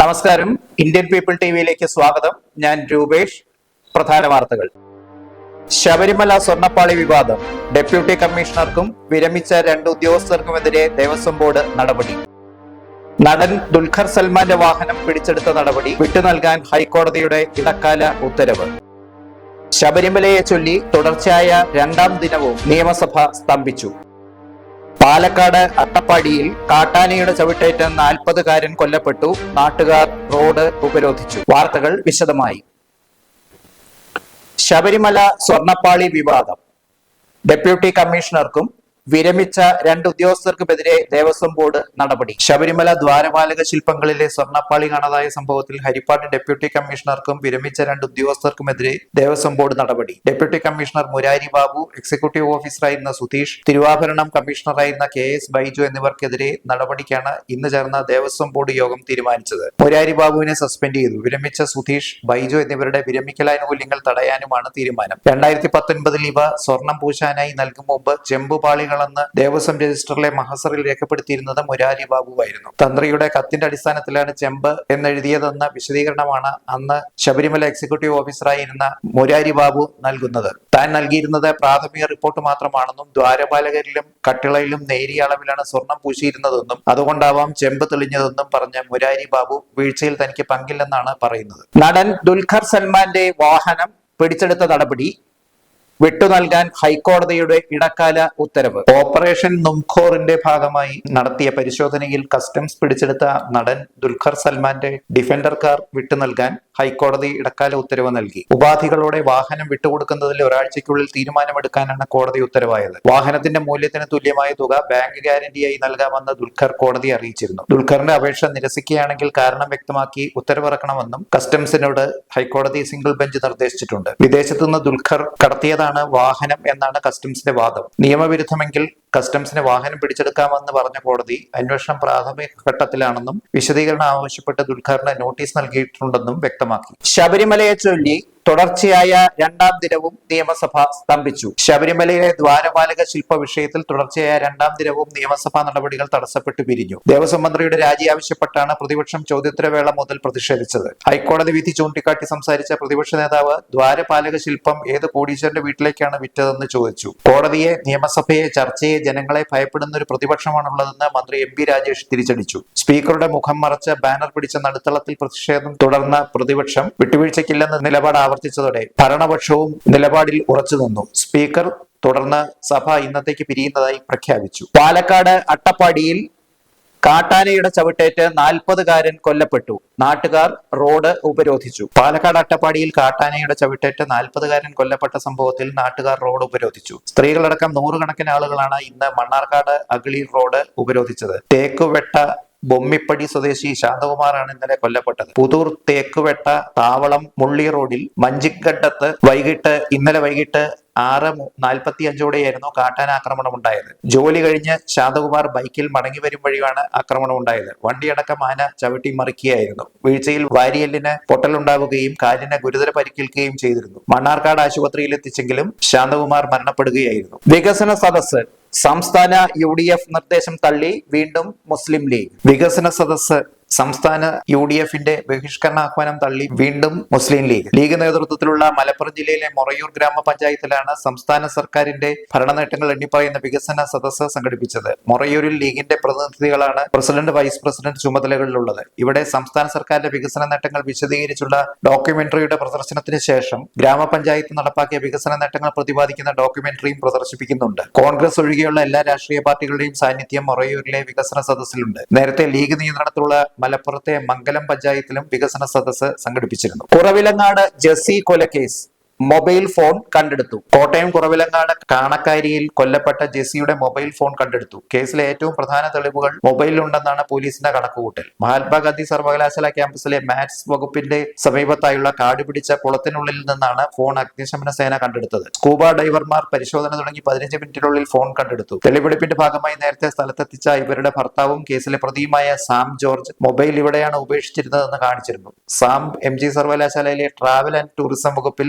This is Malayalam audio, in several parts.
നമസ്കാരം. ഇന്ത്യൻ പീപ്പിൾ ടി വിയിലേക്ക് സ്വാഗതം. ഞാൻ രൂപേഷ്. പ്രധാന വാർത്തകൾ. ശബരിമല സ്വർണപ്പാളി വിവാദം. ഡെപ്യൂട്ടി കമ്മീഷണർക്കും വിരമിച്ച രണ്ട് ഉദ്യോഗസ്ഥർക്കുമെതിരെ ദേവസ്വം ബോർഡ് നടപടി. നടൻ ദുൽഖർ സൽമാന്റെ വാഹനം പിടിച്ചെടുത്ത നടപടി വിട്ടു നൽകാൻ ഹൈക്കോടതിയുടെ ഇടക്കാല ഉത്തരവ്. ശബരിമലയെ ചൊല്ലി തുടർച്ചയായ രണ്ടാം ദിനവും നിയമസഭ സ്തംഭിച്ചു. പാലക്കാട് അട്ടപ്പാടിയിൽ കാട്ടാനയുടെ ചവിട്ടേറ്റ് നാൽപ്പതുകാരൻ കൊല്ലപ്പെട്ടു. നാട്ടുകാർ റോഡ് ഉപരോധിച്ചു. വാർത്തകൾ വിശദമായി. ശബരിമല സ്വർണപ്പാളി വിവാദം. ഡെപ്യൂട്ടി കമ്മീഷണർക്കും വിരമിച്ച രണ്ട് ഉദ്യോഗസ്ഥർക്കുമെതിരെ ദേവസ്വം ബോർഡ് നടപടി. ശബരിമല ദ്വാരപാലക ശില്പങ്ങളിലെ സ്വർണപ്പാളി കാണാതായ സംഭവത്തിൽ ഹരിപ്പാട് ഡെപ്യൂട്ടി കമ്മീഷണർക്കും വിരമിച്ച രണ്ട് ഉദ്യോഗസ്ഥർക്കുമെതിരെ ദേവസ്വം ബോർഡ് നടപടി. Deputy commissioner Murari Babu executive ഓഫീസറായിരുന്ന Sudheesh തിരുവാഭരണം കമ്മീഷണറായിരുന്ന കെ എസ് ബൈജു എന്നിവർക്കെതിരെ നടപടിക്കാണ് ഇന്ന് ചേർന്ന ദേവസ്വം ബോർഡ് യോഗം തീരുമാനിച്ചത്. മുരാരി ബാബുവിനെ സസ്പെൻഡ് ചെയ്തു. വിരമിച്ച സുധീഷ് ബൈജു എന്നിവരുടെ വിരമിക്കലാനുകൂല്യങ്ങൾ തടയാനുമാണ് തീരുമാനം. രണ്ടായിരത്തി പത്തൊൻപതിൽ ഇവ സ്വർണം പൂശാനായി നൽകും മുമ്പ് ചെമ്പുപാളികളെന്ന് ദേവസ്വം രജിസ്റ്ററിലെ മഹസറിൽ രേഖപ്പെടുത്തിയിരുന്നത് മുരാരി ബാബുവായിരുന്നു. തന്ത്രിയുടെ കത്തിന്റെ അടിസ്ഥാനത്തിലാണ് ചെമ്പ് എന്നെഴുതിയതെന്ന വിശദീകരണമാണ് അന്ന് ശബരിമല എക്സിക്യൂട്ടീവ് ഓഫീസറായിരുന്ന മുരാരി ബാബു നൽകുന്നത്. താൻ നൽകിയിരുന്നത് പ്രാഥമിക റിപ്പോർട്ട് മാത്രമാണെന്നും ദ്വാരപാലകരിലും കട്ടിളയിലും നേരിയ അളവിലാണ് സ്വർണം പൂശിയിരുന്നതെന്നും അതുകൊണ്ടാവാം ചെമ്പ് തെളിഞ്ഞതെന്നും പറഞ്ഞ മുരാരി ബാബു വീഴ്ചയിൽ തനിക്ക് പങ്കില്ലെന്നാണ് പറയുന്നത്. നടൻ ദുൽഖർ സൽമാന്റെ വാഹനം പിടിച്ചെടുത്ത നടപടി വിട്ടു നൽകാൻ ഹൈക്കോടതിയുടെ ഇടക്കാല ഉത്തരവ്. ഓപ്പറേഷൻ നുംഖോറിന്റെ ഭാഗമായി നടത്തിയ പരിശോധനയിൽ കസ്റ്റംസ് പിടിച്ചെടുത്ത നടൻ ദുൽഖർ സൽമാന്റെ ഡിഫൻഡർ കാർ വിട്ടു നൽകാൻ ഹൈക്കോടതി ഇടക്കാല ഉത്തരവ് നൽകി. ഉപാധികളോടെ വാഹനം വിട്ടുകൊടുക്കുന്നതിൽ ഒരാഴ്ചയ്ക്കുള്ളിൽ തീരുമാനമെടുക്കാനാണ് കോടതി ഉത്തരവായത്. വാഹനത്തിന്റെ മൂല്യത്തിന് തുല്യമായ തുക ബാങ്ക് ഗ്യാരണ്ടിയായി നൽകാമെന്ന് ദുൽഖർ കോടതി അറിയിച്ചിരുന്നു. ദുൽഖറിന്റെ അപേക്ഷ നിരസിക്കുകയാണെങ്കിൽ കാരണം വ്യക്തമാക്കി ഉത്തരവിറക്കണമെന്നും കസ്റ്റംസിനോട് ഹൈക്കോടതി സിംഗിൾ ബെഞ്ച് നിർദ്ദേശിച്ചിട്ടുണ്ട്. വിദേശത്തുനിന്ന് ദുൽഖർ കടത്തിയതാണ് വാഹനം എന്നാണ് കസ്റ്റംസിന്റെ വാദം. നിയമവിരുദ്ധമെങ്കിൽ കസ്റ്റംസിന് വാഹനം പിടിച്ചെടുക്കാമെന്ന് പറഞ്ഞ കോടതി അന്വേഷണം പ്രാഥമിക ഘട്ടത്തിലാണെന്നും വിശദീകരണം ആവശ്യപ്പെട്ട് ദുൽഖറിന് നോട്ടീസ് നൽകിയിട്ടുണ്ടെന്നും വ്യക്തമാക്കി. ശബരിമലയെ ചൊല്ലി തുടർച്ചയായ രണ്ടാം ദിനവും നിയമസഭ സ്തംഭിച്ചു. ശബരിമലയിലെ ദ്വാരപാലക ശില്പ വിഷയത്തിൽ തുടർച്ചയായ രണ്ടാം ദിനവും നിയമസഭാ നടപടികൾ തടസ്സപ്പെട്ടു പിരിഞ്ഞു. ദേവസ്വം മന്ത്രിയുടെ രാജി ആവശ്യപ്പെട്ടാണ് പ്രതിപക്ഷം ചോദ്യോത്തരവേള മുതൽ പ്രതിഷേധിച്ചത്. ഹൈക്കോടതി വിധി ചൂണ്ടിക്കാട്ടി സംസാരിച്ച പ്രതിപക്ഷ നേതാവ് ദ്വാരപാലക ശില്പം ഏത് കോടീശ്വരന്റെ വീട്ടിലേക്കാണ് വിറ്റതെന്ന് ചോദിച്ചു. കോടതിയെ നിയമസഭയെ ചർച്ചയെ ജനങ്ങളെ ഭയപ്പെടുന്ന ഒരു പ്രതിപക്ഷമാണുള്ളതെന്ന് മന്ത്രി എം പി രാജേഷ് തിരിച്ചടിച്ചു. സ്പീക്കറുടെ മുഖം മറച്ച് ബാനർ പിടിച്ച നടുത്തളത്തിൽ പ്രതിഷേധം തുടർന്ന പ്രതിപക്ഷം വിട്ടുവീഴ്ചയ്ക്കില്ലെന്ന നിലപാട് ആവർത്തിച്ചതോടെ ഭരണപക്ഷവും നിലപാടിൽ ഉറച്ചുനിന്നു സ്പീക്കർ തുടർന്ന് സഭ ഇന്നത്തേക്ക് പിരിയുന്നതായി പ്രഖ്യാപിച്ചു. പാലക്കാട് അട്ടപ്പാടിയിൽ കാട്ടാനയുടെ ചവിട്ടേറ്റ് നാൽപ്പതുകാരൻ കൊല്ലപ്പെട്ടു. നാട്ടുകാർ റോഡ് ഉപരോധിച്ചു. പാലക്കാട് അട്ടപ്പാടിയിൽ കാട്ടാനയുടെ ചവിട്ടേറ്റ് നാൽപ്പതുകാരൻ കൊല്ലപ്പെട്ട സംഭവത്തിൽ നാട്ടുകാർ റോഡ് ഉപരോധിച്ചു. സ്ത്രീകളടക്കം നൂറുകണക്കിന് ആളുകളാണ് ഇന്ന് മണ്ണാർക്കാട് അഗളി റോഡ് ഉപരോധിച്ചത്. തേക്കുവെട്ട ബൊമ്മിപ്പടി സ്വദേശി ശാന്തകുമാറാണ് ഇന്നലെ കൊല്ലപ്പെട്ടത്. പുതൂർ തേക്കുവെട്ട താവളം മുള്ളി റോഡിൽ മഞ്ചിക്കണ്ടത്ത് വൈകിട്ട് ഇന്നലെ വൈകിട്ട് ആറ് നാൽപ്പത്തി അഞ്ചോടെയായിരുന്നു കാട്ടാന ആക്രമണം ഉണ്ടായത് ജോലി കഴിഞ്ഞ് ശാന്തകുമാർ ബൈക്കിൽ മടങ്ങി വരും വഴിയാണ് ആക്രമണം ഉണ്ടായത് വണ്ടിയടക്കം ആന ചവിട്ടി മറിക്കുകയായിരുന്നു. വീഴ്ചയിൽ വാരിയല്ലിന് പൊട്ടലുണ്ടാവുകയും കാലിന് ഗുരുതര പരിക്കേൽക്കുകയും ചെയ്തിരുന്നു. മണ്ണാർക്കാട് ആശുപത്രിയിൽ എത്തിച്ചെങ്കിലും ശാന്തകുമാർ മരണപ്പെടുകയായിരുന്നു. വികസന സദസ്സ് സംസ്ഥാന യു നിർദ്ദേശം തള്ളി വീണ്ടും മുസ്ലിം ലീഗ്. വികസന സദസ്സ് സംസ്ഥാന യു ഡി എഫിന്റെ ബഹിഷ്കരണ ആഹ്വാനം തള്ളി വീണ്ടും മുസ്ലിം ലീഗ്. ലീഗ് നേതൃത്വത്തിലുള്ള മലപ്പുറം ജില്ലയിലെ മൊറയൂർ ഗ്രാമപഞ്ചായത്തിലാണ് സംസ്ഥാന സർക്കാരിന്റെ ഭരണനേട്ടങ്ങൾ എണ്ണിപ്പറയുന്ന വികസന സദസ്സ് സംഘടിപ്പിച്ചത്. മൊറയൂരിൽ ലീഗിന്റെ പ്രതിനിധികളാണ് പ്രസിഡന്റ് വൈസ് പ്രസിഡന്റ് ചുമതലകളിലുള്ളത്. ഇവിടെ സംസ്ഥാന സർക്കാരിന്റെ വികസന നേട്ടങ്ങൾ വിശദീകരിച്ചുള്ള ഡോക്യുമെന്ററിയുടെ പ്രദർശനത്തിന് ശേഷം ഗ്രാമപഞ്ചായത്ത് നടപ്പാക്കിയ വികസന നേട്ടങ്ങൾ പ്രതിപാദിക്കുന്ന ഡോക്യുമെന്ററിയും പ്രദർശിപ്പിക്കുന്നുണ്ട്. കോൺഗ്രസ് ഒഴികെയുള്ള എല്ലാ രാഷ്ട്രീയ പാർട്ടികളുടെയും സാന്നിധ്യം മൊറയൂരിലെ വികസന സദസ്സിലുണ്ട്. നേരത്തെ ലീഗ് നിയന്ത്രണത്തിലുള്ള മലപ്പുറത്തെ മംഗലം പഞ്ചായത്തിലും വികസന സദസ്സ് സംഘടിപ്പിച്ചിരുന്നു. കുറവിലങ്ങാട് ജസി കൊലക്കേസ് മൊബൈൽ ഫോൺ കണ്ടെടുത്തു. കോട്ടയം കുറവിലങ്ങാട് കാണക്കാരിയിൽ കൊല്ലപ്പെട്ട ജെസിയുടെ മൊബൈൽ ഫോൺ കണ്ടെടുത്തു. കേസിലെ ഏറ്റവും പ്രധാന തെളിവുകൾ മൊബൈലിലുണ്ടെന്നാണ് പോലീസിന്റെ കണക്കുകൂട്ടൽ. മഹാത്മാഗാന്ധി സർവകലാശാല ക്യാമ്പസിലെ മാത്സ് വകുപ്പിന്റെ സമീപത്തായുള്ള കാട് പിടിച്ച കുളത്തിനുള്ളിൽ നിന്നാണ് ഫോൺ അഗ്നിശമന സേന കണ്ടെടുത്തത്. സ്കൂബ ഡൈവർമാർ പരിശോധന തുടങ്ങി പതിനഞ്ച് മിനിറ്റിനുള്ളിൽ ഫോൺ കണ്ടെടുത്തു. തെളിവെടുപ്പിന്റെ ഭാഗമായി നേരത്തെ സ്ഥലത്തെത്തിച്ച ഇവരുടെ ഭർത്താവും കേസിലെ പ്രതിയുമായ സാം ജോർജ് മൊബൈൽ ഇവിടെയാണ് ഉപേക്ഷിച്ചിരുന്നതെന്ന് കാണിച്ചിരുന്നു. സാം എം സർവകലാശാലയിലെ ട്രാവൽ ആൻഡ് ടൂറിസം വകുപ്പിൽ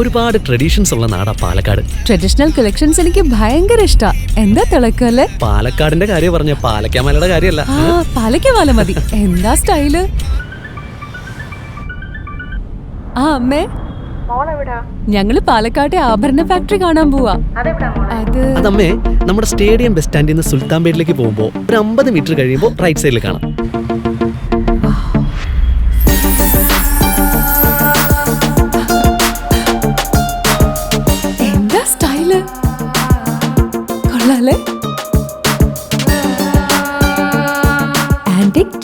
ഒരുപാട് ട്രഡീഷൻസ് ഉള്ള നാടാ പാലക്കാട്. ട്രഡീഷണൽ കളക്ഷൻസ് എനിക്ക് ഭയങ്കര ഇഷ്ടാ. എന്താ തിളക്കല്ലേ പാലക്കാടിന്റെ കാര്യം പറഞ്ഞ? പാലക്കാമലയുടെ കാര്യമല്ല. പാലക്കാമല മതി. എന്താ സ്റ്റൈൽ? ആ അമ്മേ. ഞങ്ങൾ പാലക്കാട്ടെ ആഭരണ ഫാക്ടറി കാണാൻ പോവാ. അത് അതമ്മേ നമ്മുടെ സ്റ്റേഡിയം ബസ് സ്റ്റാൻഡിൽ നിന്ന് സുൽത്താൻ പോകുമ്പോ ഒരു അമ്പത് മീറ്റർ കഴിയുമ്പോൾ റൈറ്റ് സൈഡിൽ കാണാം.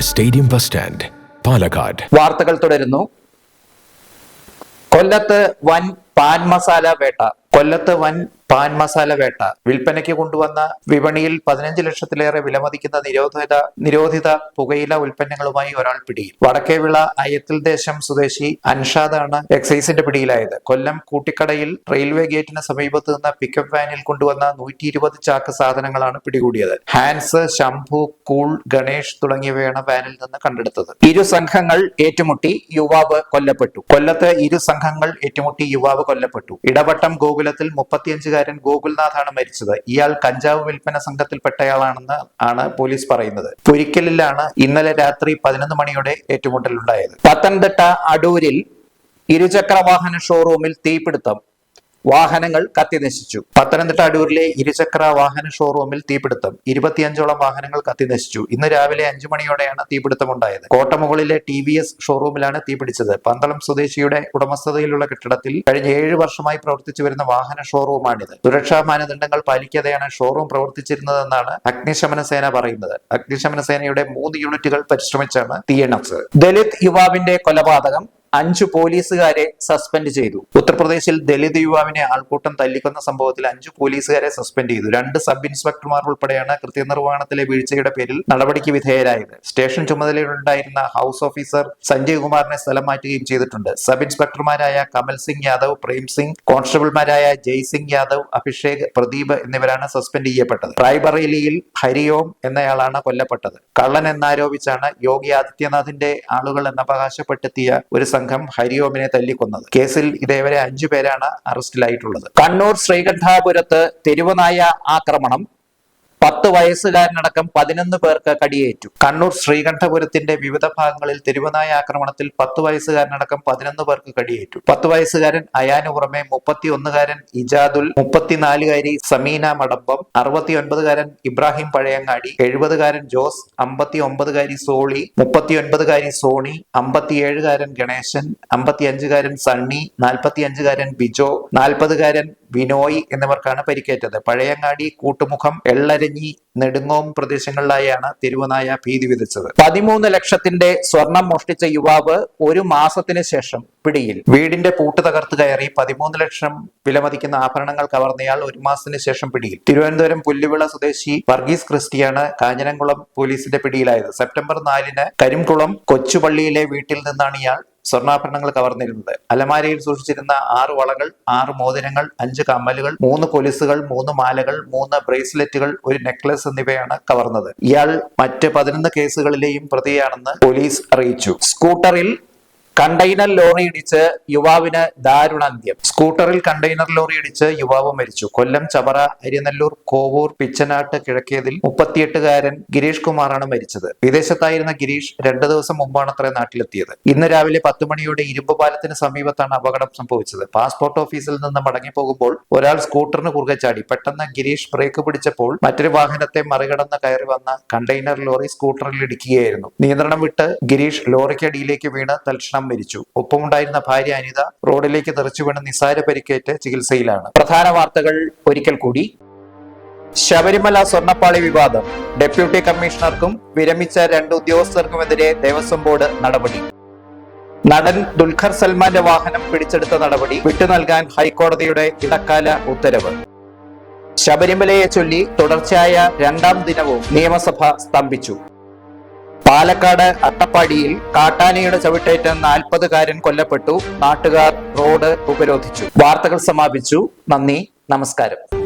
stadium bus stand Palakkad വാർത്തകൾ തുടരുന്നു. കൊല്ലത്ത് വൻ പാൻ മസാല വേട്ട. കൊല്ലത്ത് വൻ പാൻ മസാല വേട്ട വിൽപ്പനയ്ക്ക് കൊണ്ടുവന്ന വിപണിയിൽ പതിനഞ്ച് ലക്ഷത്തിലേറെ വിലമതിക്കുന്ന നിരോധിത നിരോധിത പുകയില ഉൽപ്പന്നങ്ങളുമായി ഒരാൾ പിടിയിൽ. വടക്കേവിള അയ്യത്തിൽ ദേശം സ്വദേശി അൻഷാദാണ് എക്സൈസിന്റെ പിടിയിലായത്. കൊല്ലം കൂട്ടിക്കടയിൽ റെയിൽവേ ഗേറ്റിന് സമീപത്ത് നിന്ന് പിക്കപ്പ് വാനിൽ കൊണ്ടുവന്ന നൂറ്റി ഇരുപത് ചാക്ക് സാധനങ്ങളാണ് പിടികൂടിയത്. ഹാൻസ് ശംഭു കൂൾ ഗണേഷ് തുടങ്ങിയവയാണ് വാനിൽ നിന്ന് കണ്ടെടുത്തത്. ഇരു സംഘങ്ങൾ ഏറ്റുമുട്ടി യുവാവ് കൊല്ലപ്പെട്ടു. കൊല്ലത്ത് ഇരു സംഘങ്ങൾ ഏറ്റുമുട്ടി യുവാവ് കൊല്ലപ്പെട്ടു. ഇടവട്ടം ഗോകുലത്തിൽ മുപ്പത്തിയഞ്ചുകാരൻ ഗോകുൽനാഥാണ് മരിച്ചത്. ഇയാൾ കഞ്ചാവ് വിൽപ്പന സംഘത്തിൽപ്പെട്ടയാളാണെന്ന് ആണ് പോലീസ് പറയുന്നത്. പൊരിക്കലിലാണ് ഇന്നലെ രാത്രി പതിനൊന്ന് മണിയോടെ ഏറ്റുമുട്ടലുണ്ടായത്. പത്തനംതിട്ട അടൂരിൽ ഇരുചക്ര വാഹന ഷോറൂമിൽ തീപിടുത്തം. വാഹനങ്ങൾ കത്തിനശിച്ചു പത്തനംതിട്ട അടൂരിലെ ഇരുചക്ര വാഹന ഷോറൂമിൽ തീപിടുത്തം. ഇരുപത്തിയഞ്ചോളം വാഹനങ്ങൾ കത്തിനശിച്ചു ഇന്ന് രാവിലെ അഞ്ചു മണിയോടെയാണ് തീപിടുത്തമുണ്ടായത് കോട്ടമുകളിലെ ടി വി എസ് ഷോറൂമിലാണ് തീപിടിച്ചത്. പന്തളം സ്വദേശിയുടെ ഉടമസ്ഥതയിലുള്ള കെട്ടിടത്തിൽ കഴിഞ്ഞ ഏഴ് വർഷമായി പ്രവർത്തിച്ചു വരുന്ന വാഹന ഷോറൂമാണിത് സുരക്ഷാ മാനദണ്ഡങ്ങൾ പാലിക്കാതെയാണ് ഷോറൂം പ്രവർത്തിച്ചിരുന്നതെന്നാണ് അഗ്നിശമന സേന പറയുന്നത്. അഗ്നിശമന സേനയുടെ മൂന്ന് യൂണിറ്റുകൾ പരിശ്രമിച്ചാണ് തീയണച്ചത് ദലിത് യുവാവിന്റെ കൊലപാതകം അഞ്ചു പോലീസുകാരെ സസ്പെൻഡ് ചെയ്തു. ഉത്തർപ്രദേശിൽ ദലിത് യുവാവിനെ ആൾക്കൂട്ടം തല്ലിക്കുന്ന സംഭവത്തിൽ അഞ്ചു പോലീസുകാരെ സസ്പെൻഡ് ചെയ്തു. രണ്ട് സബ് ഇൻസ്പെക്ടർമാർ ഉൾപ്പെടെയാണ് കൃത്യനിർവഹണത്തിലെ വീഴ്ചയുടെ പേരിൽ നടപടിക്ക് വിധേയരായത്. സ്റ്റേഷൻ ചുമതലയിലുണ്ടായിരുന്ന ഹൗസ് ഓഫീസർ സഞ്ജയ് കുമാറിനെ സ്ഥലം മാറ്റുകയും ചെയ്തിട്ടുണ്ട്. സബ് ഇൻസ്പെക്ടർമാരായ കമൽ സിംഗ് യാദവ് പ്രേം സിംഗ് കോൺസ്റ്റബിൾമാരായ ജയ് സിംഗ് യാദവ് അഭിഷേക് പ്രദീപ് എന്നിവരാണ് സസ്പെൻഡ് ചെയ്യപ്പെട്ടത്. റായ്ബറേലിയിൽ ഹരിയോം എന്നയാളാണ് കൊല്ലപ്പെട്ടത്. കള്ളൻ എന്നാരോപിച്ചാണ് യോഗി ആദിത്യനാഥിന്റെ ആളുകൾ എന്നവകാശപ്പെട്ടെത്തിയ ഒരു സംഘം ഹരിയോമിനെ തല്ലിക്കൊന്നത്. കേസിൽ ഇതേവരെ അഞ്ചു പേരാണ് അറസ്റ്റിലായിട്ടുള്ളത്. കണ്ണൂർ ശ്രീകണ്ഠാപുരത്ത് തെരുവനായ ആക്രമണം പത്ത് വയസ്സുകാരനടക്കം പതിനൊന്ന് പേർക്ക് കടിയേറ്റു. കണ്ണൂർ ശ്രീകണ്ഠപുരത്തിന്റെ വിവിധ ഭാഗങ്ങളിൽ തെരുവനായ ആക്രമണത്തിൽ പത്ത് വയസ്സുകാരനടക്കം പതിനൊന്ന് പേർക്ക് കടിയേറ്റു. പത്ത് വയസ്സുകാരൻ അയാന് പുറമെ മുപ്പത്തി ഒന്നുകാരൻ ഇജാദുൽ മുപ്പത്തിനാലുകാരി സമീന മടമ്പം അറുപത്തി ഒൻപതുകാരൻ ഇബ്രാഹിം പഴയങ്ങാടി എഴുപതുകാരൻ ജോസ് അമ്പത്തി ഒമ്പതുകാരി സോളി മുപ്പത്തി ഒൻപതുകാരി സോണി അമ്പത്തിയേഴുകാരൻ ഗണേശൻ അമ്പത്തിയഞ്ചുകാരൻ സണ്ണി നാൽപ്പത്തിയഞ്ചുകാരൻ ബിജോ നാൽപ്പതുകാരൻ വിനോയ് എന്നിവർക്കാണ് പരിക്കേറ്റത്. പഴയങ്ങാടി കൂട്ടുമുഖം Benny നെടുങ്ങോം പ്രദേശങ്ങളിലായാണ് തെരുവുനായ ഭീതി വിതച്ചത്. പതിമൂന്ന് ലക്ഷത്തിന്റെ സ്വർണം മോഷ്ടിച്ച യുവാവ് ഒരു മാസത്തിന് ശേഷം പിടിയിൽ. വീടിന്റെ പൂട്ട് തകർത്ത് കയറി പതിമൂന്ന് ലക്ഷം വിലമതിക്കുന്ന ആഭരണങ്ങൾ കവർന്നയാൾ ഒരു മാസത്തിന് ശേഷം പിടിയിൽ. തിരുവനന്തപുരം പുല്ലുവിള സ്വദേശി വർഗീസ് ക്രിസ്റ്റിയാണ് കാഞ്ഞിരംകുളം പോലീസിന്റെ പിടിയിലായത്. സെപ്റ്റംബർ നാലിന് കരിംകുളം കൊച്ചുപള്ളിയിലെ വീട്ടിൽ നിന്നാണ് ഇയാൾ സ്വർണാഭരണങ്ങൾ കവർന്നിരുന്നത്. അലമാരയിൽ സൂക്ഷിച്ചിരുന്ന ആറ് വളകൾ ആറ് മോതിരങ്ങൾ അഞ്ച് കമ്മലുകൾ മൂന്ന് കൊലുസുകൾ മൂന്ന് മാലകൾ മൂന്ന് ബ്രേസ്ലെറ്റുകൾ ഒരു നെക്ലസ് എന്നിവയാണ് കവർന്നത്. ഇയാൾ മറ്റ് പതിനൊന്ന് കേസുകളിലെയും പ്രതിയാണെന്ന് പോലീസ് അറിയിച്ചു. സ്കൂട്ടറിൽ കണ്ടെയ്നർ ലോറി ഇടിച്ച് യുവാവിന് ദാരുണാന്ത്യം സ്കൂട്ടറിൽ കണ്ടെയ്നർ ലോറി ഇടിച്ച് യുവാവ് മരിച്ചു. കൊല്ലം ചവറ അരിനെല്ലൂർ കോവൂർ പിച്ചനാട്ട് കിഴക്കേതിൽ മുപ്പത്തിയെട്ടുകാരൻ ഗിരീഷ് കുമാറാണ് മരിച്ചത്. വിദേശത്തായിരുന്ന ഗിരീഷ് രണ്ടു ദിവസം മുമ്പാണ് അത്ര നാട്ടിലെത്തിയത്. ഇന്ന് രാവിലെ പത്ത് മണിയോടെ ഇരുമ്പ് പാലത്തിന് സമീപത്താണ് അപകടം സംഭവിച്ചത്. പാസ്പോർട്ട് ഓഫീസിൽ നിന്ന് മടങ്ങി പോകുമ്പോൾ ഒരാൾ സ്കൂട്ടറിന് കുറുകെ ചാടി. പെട്ടെന്ന് ഗിരീഷ് ബ്രേക്ക് പിടിച്ചപ്പോൾ മറ്റൊരു വാഹനത്തെ മറികടന്ന് കയറി വന്ന കണ്ടെയ്നർ ലോറി സ്കൂട്ടറിൽ ഇടിക്കുകയായിരുന്നു. നിയന്ത്രണം വിട്ട് ഗിരീഷ് ലോറിക്കടിയിലേക്ക് വീണ് തൽക്ഷണം അദ്ദേഹം മരിച്ചു. ഒപ്പമുണ്ടായിരുന്ന ഭാര്യ അനിത റോഡിലേക്ക് തെറിച്ചു വീണ് നിസാര പരിക്കേറ്റ് ചികിത്സയിലാണ്. പ്രധാന വാർത്തകൾ ഒരിക്കൽ കൂടി. ശബരിമല സ്വർണപ്പാളി വിവാദം. ഡെപ്യൂട്ടി കമ്മീഷണർക്കും വിരമിച്ച രണ്ട് ഉദ്യോഗസ്ഥർക്കുമെതിരെ ദേവസ്വം ബോർഡ് നടപടി. നടൻ ദുൽഖർ സൽമാന്റെ വാഹനം പിടിച്ചെടുത്ത നടപടി വിട്ടു നൽകാൻ ഹൈക്കോടതിയുടെ ഇടക്കാല ഉത്തരവ്. ശബരിമലയെ ചൊല്ലി തുടർച്ചയായ രണ്ടാം ദിനവും നിയമസഭ സ്തംഭിച്ചു. പാലക്കാട് അട്ടപ്പാടിയിൽ കാട്ടാനയുടെ ചവിട്ടേറ്റ് നാൽപ്പതുകാരൻ കൊല്ലപ്പെട്ടു. നാട്ടുകാർ റോഡ് ഉപരോധിച്ചു. വാർത്തകൾ സമാപിച്ചു. നന്ദി. നമസ്കാരം.